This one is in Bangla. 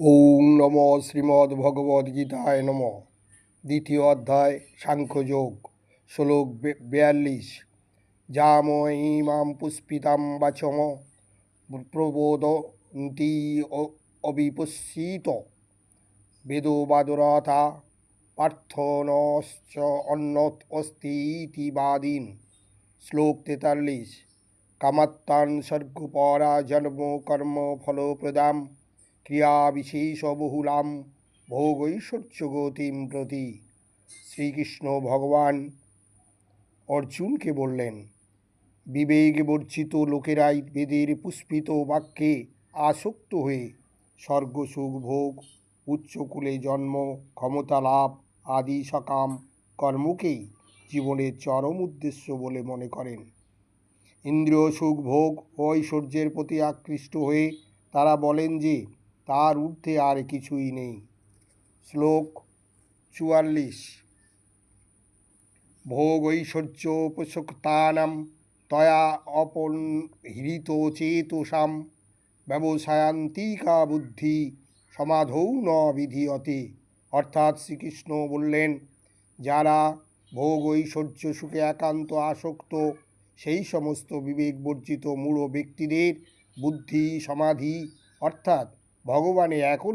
ওম নম শ্রীমদ্ ভগবদ গীতায় নম। দ্বিতীয় অধ্যায়, সাংখ্যযোগ, শ্লোক বেয়াল্লিশ। যাম ইমাম পুষ্পিতাম বাচম প্রবোদন্তি অ- অবিপস্যিত বেদবাদরথা পার্থনশ্চ অন্নত শ্লোক তেতাল্লিশ। কামাত্তান স্বর্গপরা জন্ম কর্ম ফলপ্রদাম ক্রিয়া বিশেষ বহুলাম ভোগৈশ্বর্য গতিম প্রতি। শ্রীকৃষ্ণ ভগবান অর্জুনকে বললেন বিবেক বর্জিত লোকেরাই বেদের পুষ্পিত বাক্যে আসক্ত হয়ে স্বর্গ সুখ ভোগ, উচ্চকুলে জন্ম, ক্ষমতা লাভ আদি সকাম কর্মকেই জীবনের চরম উদ্দেশ্য বলে মনে করেন। ইন্দ্রিয় সুখ, ভোগ ও ঐশ্বর্যের প্রতি আকৃষ্ট হয়ে তারা বলেন যে তার ঊর্ধ্বে আর কিছুই নেই। শ্লোক চুয়াল্লিশ। ভোগ ঐশ্বর্য উপসক্তানাম তয়া অপহৃত চেতসাম ব্যবসায়ান্তিকা বুদ্ধি সমাধৌ ন বিধিয়তে। অর্থাৎ শ্রীকৃষ্ণ বললেন, যারা ভোগ ঐশ্বর্য সুখে একান্ত আসক্ত, সেই সমস্ত বিবেক বর্জিত মূঢ় ব্যক্তিদের বুদ্ধি সমাধি, অর্থাৎ ভগবানে এখন